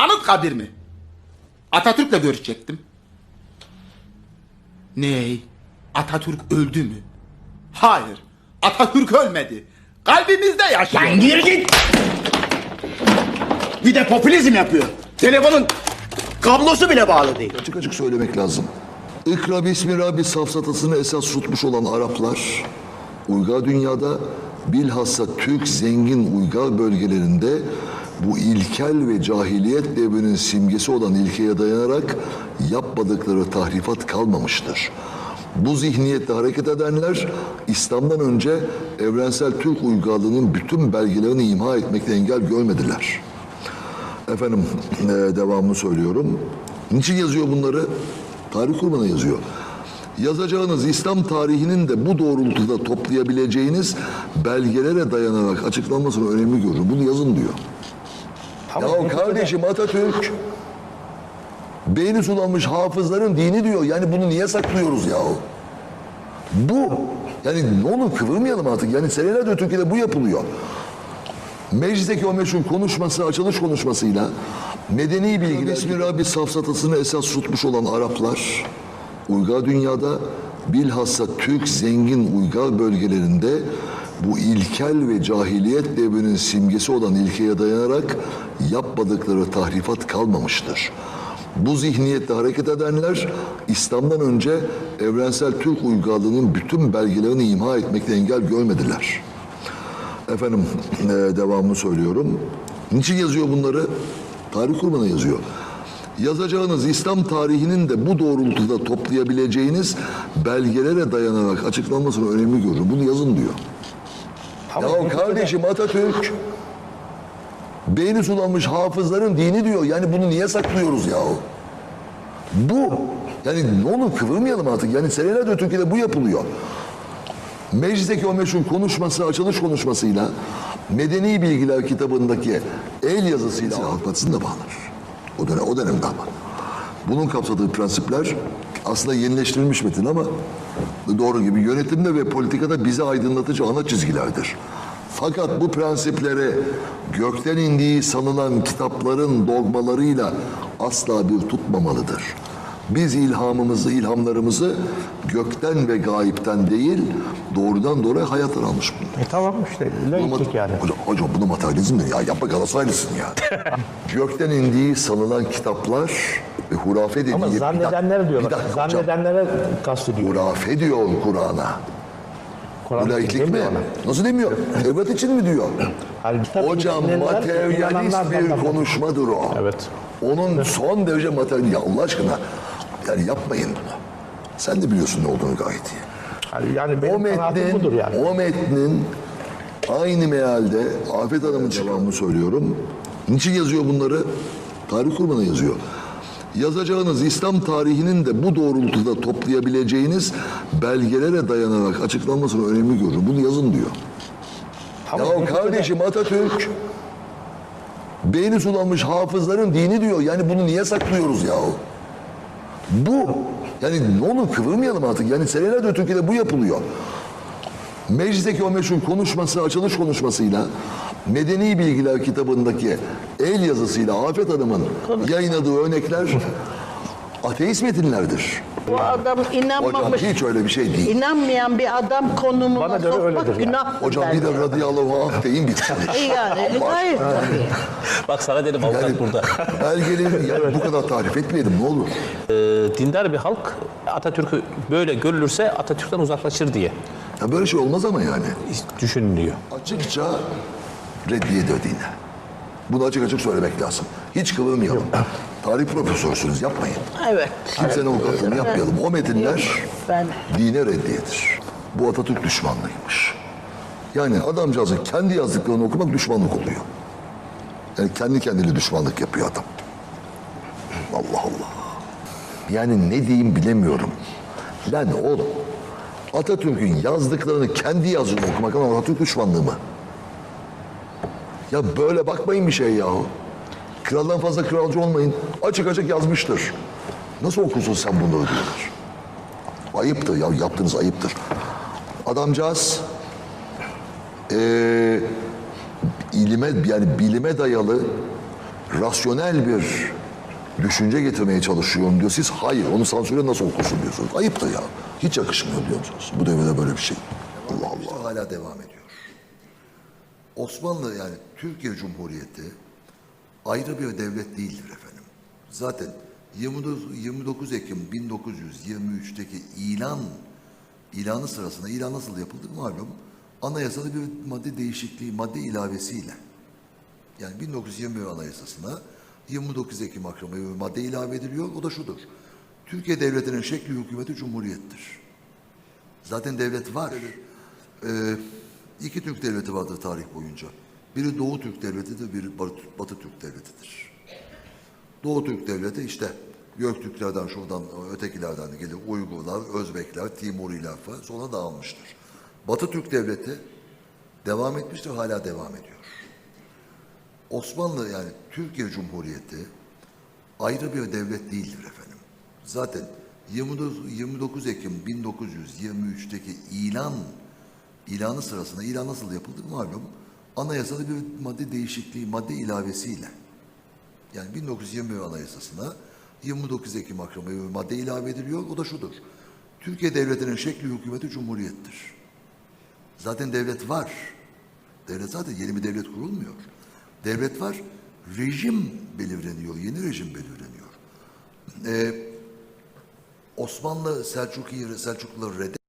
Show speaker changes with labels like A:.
A: Anıtkabir mi? Atatürk'le görüşecektim. Ney? Atatürk öldü mü? Hayır. Atatürk ölmedi. Kalbimizde yaşıyor.
B: Lan gir git. Bir de popülizm yapıyor. Telefonun kablosu bile bağlı değil.
C: Açık açık söylemek lazım. İkra bismi Rabbi safsatasını esas tutmuş olan Araplar, uygar dünyada bilhassa Türk zengin uygar bölgelerinde bu ilkel ve cahiliyet devrinin simgesi olan ilkeye dayanarak yapmadıkları tahrifat kalmamıştır. Bu zihniyetle hareket edenler İslam'dan önce evrensel Türk uygarlığının bütün belgelerini imha etmekte engel görmediler. Efendim eee, devamını söylüyorum. Niçin yazıyor bunları? Tarih kurmana yazıyor. Yazacağınız İslam tarihinin de bu doğrultuda toplayabileceğiniz belgelere dayanarak açıklanmasını önemli görür. Bunu yazın diyor. Ya kardeşim Atatürk beyni sulanmış hafızların dini diyor. Yani bunu niye saklıyoruz yahu? Bu. Yani ne olur kıvırmayalım artık. Yani senelerdir Türkiye'de bu yapılıyor. Meclisteki o meşhur konuşması, açılış konuşmasıyla medeni bilgiler... Bismi Rabbi safsatasını esas tutmuş olan Araplar, uygar dünyada bilhassa Türk zengin uygar bölgelerinde bu ilkel ve cahiliyet devrinin simgesi olan ilkeye dayanarak yapmadıkları tahrifat kalmamıştır. Bu zihniyetle hareket edenler İslam'dan önce evrensel Türk uygarlığının bütün belgelerini imha etmekte engel görmediler. Efendim eee, devamını söylüyorum. Niçin yazıyor bunları? Tarih kurmana yazıyor. Yazacağınız İslam tarihinin de bu doğrultuda toplayabileceğiniz belgelere dayanarak açıklanmasını önemli görür. Bunu yazın diyor. Ya kardeşim Atatürk beyni sulanmış hafızların dini diyor. Yani bunu niye saklıyoruz yahu? Bu. Yani ne olur kıvırmayalım artık. Yani senelerdir Türkiye'de bu yapılıyor. Meclisteki o meşhur konuşması, açılış konuşmasıyla Medeni Bilgiler kitabındaki el yazısıyla Halk Partisi'ni de bağlar. O, dönem, o dönemde ama. Bunun kapsadığı prensipler aslında yenileştirilmiş metin ama doğru gibi yönetimde ve politikada bizi aydınlatıcı ana çizgilerdir. Fakat bu prensipleri gökten indiği sanılan kitapların dogmalarıyla asla bir tutmamalıdır. Biz ilhamımızı, ilhamlarımızı gökten ve gayipten değil, doğrudan doğruya hayattan almış bunlar.
D: E tamam işte laiklik yani.
C: Hocam, hocam bunu materyalizm mi? Ya yapma Galatasaraylısın ya. gökten indiği sanılan kitaplar ve hurafe dediği...
D: Ama
C: Bir dakika,
D: zannedenler
C: bir
D: diyorlar. Zannedenlere kastediyor.
C: Hurafe diyor Kur'an'a.
D: Kur'an
C: Bu laiklik mi? Nasıl demiyor? Evlat için mi diyor?
D: Hani kitap
C: Hocam materyalist
D: inananlardan
C: bir
D: da-
C: konuşmadır o.
D: Evet.
C: Onun son derece materyal. Ya Allah aşkına yani yapmayın bunu. Sen de biliyorsun ne olduğunu gayet iyi.
D: Yani
C: O
D: benim kanaatim
C: metnin,
D: budur yani.
C: o metnin aynı mealde Afet Hanım'ın cevabını söylüyorum. Niçin yazıyor bunları? Tarih kurmana yazıyor. Yazacağınız İslam tarihinin de bu doğrultuda toplayabileceğiniz belgelere dayanarak açıklanmasını önemli görür. Bunu yazın diyor.
D: Tamam,
C: ya kardeşim Atatürk beyni sulanmış hafızların dini diyor. Yani bunu niye saklıyoruz yahu? Bu. Yani ne olur kıvırmayalım artık. Yani senelerdir Türkiye'de bu yapılıyor. Meclisteki o meşhur konuşması, açılış konuşmasıyla Medeni Bilgiler kitabındaki el yazısıyla Afet Hanım'ın yayınladığı örnekler ateist metinlerdir.
E: Bu adam
C: Hocam
E: inanmamış.
C: hiç öyle bir şey değil.
E: İnanmayan bir adam konumuna
D: Bana göre öyledir
E: sokmak
D: yani.
E: günah.
C: Hocam bir de radıyallahu anh deyin bitsin.
E: Yani hayır tabii.
F: Bak sana dedim avukat
C: Yani
F: burada.
C: belgeleri yani bu kadar tarif etmeyelim ne olur.
F: Ee, dindar bir halk Atatürk'ü böyle görülürse Atatürk'ten uzaklaşır diye
C: Ya böyle şey olmaz ama yani.
F: düşünülüyor.
C: Açıkça reddiye ediyor dine. Bunu açık açık söylemek lazım. Hiç kıvırmayalım. Tarih profesörsünüz yapmayın.
E: Evet.
C: Kimsenin avukatlığını yapmayalım. O metinler
E: Ben
C: dine reddiyedir. Bu Atatürk düşmanlığıymış. Yani adamcağızın kendi yazdıklarını okumak düşmanlık oluyor. Yani kendi kendine düşmanlık yapıyor adam. Allah Allah. Yani ne diyeyim bilemiyorum. Lan oğlum Atatürk'ün yazdıklarını kendi yazdığını okumak ama Atatürk düşmanlığı mı? Ya böyle bakmayın bir şey yahu. Kraldan fazla kralcı olmayın. Açık açık yazmıştır. Nasıl okursun sen bunları diyorlar. Ayıptır ya yaptığınız ayıptır. Adamcağız eee ilime yani bilime dayalı rasyonel bir düşünce getirmeye çalışıyorum diyor. Siz hayır onu sansüre nasıl okursun diyorsunuz. Ayıptır ya. Hiç yakışmıyor diyor musunuz? Bu devirde böyle bir şey. Allah Allah. Hala devam ediyor. Osmanlı yani Türkiye Cumhuriyeti ayrı bir devlet değildir efendim. Zaten 29, 29 Ekim 1923'teki ilan ilanı sırasında ilan nasıl yapıldı malum anayasada bir madde değişikliği, madde ilavesiyle yani 1921 Anayasası'na 29 Ekim akşamı bir madde ilave ediliyor. O da şudur. Türkiye Devleti'nin şekli hükümeti cumhuriyettir. Zaten devlet var. Ee, iki Türk devleti vardır tarih boyunca. Biri Doğu Türk Devleti'dir, biri Batı Türk Devleti'dir. Doğu Türk Devleti işte Göktürklerden şuradan ötekilerden gelir Uygurlar, Özbekler, Timuriler falan sonra dağılmıştır. Batı Türk Devleti devam etmiştir, hala devam ediyor. Osmanlı yani Türkiye Cumhuriyeti ayrı bir devlet değildir efendim. Zaten 29, 29 Ekim 1923'teki ilan ilanı sırasında ilan nasıl yapıldı malum anayasada bir madde değişikliği, madde ilavesiyle yani 1921 Anayasası'na 29 Ekim akşamı bir madde ilave ediliyor. O da şudur. Türkiye Devleti'nin şekli hükümeti cumhuriyettir. Zaten devlet var. Devlet zaten yeni bir devlet kurulmuyor. Devlet var. Rejim belirleniyor. Yeni rejim belirleniyor. Ee, Osmanlı Selçuklu Selçukluları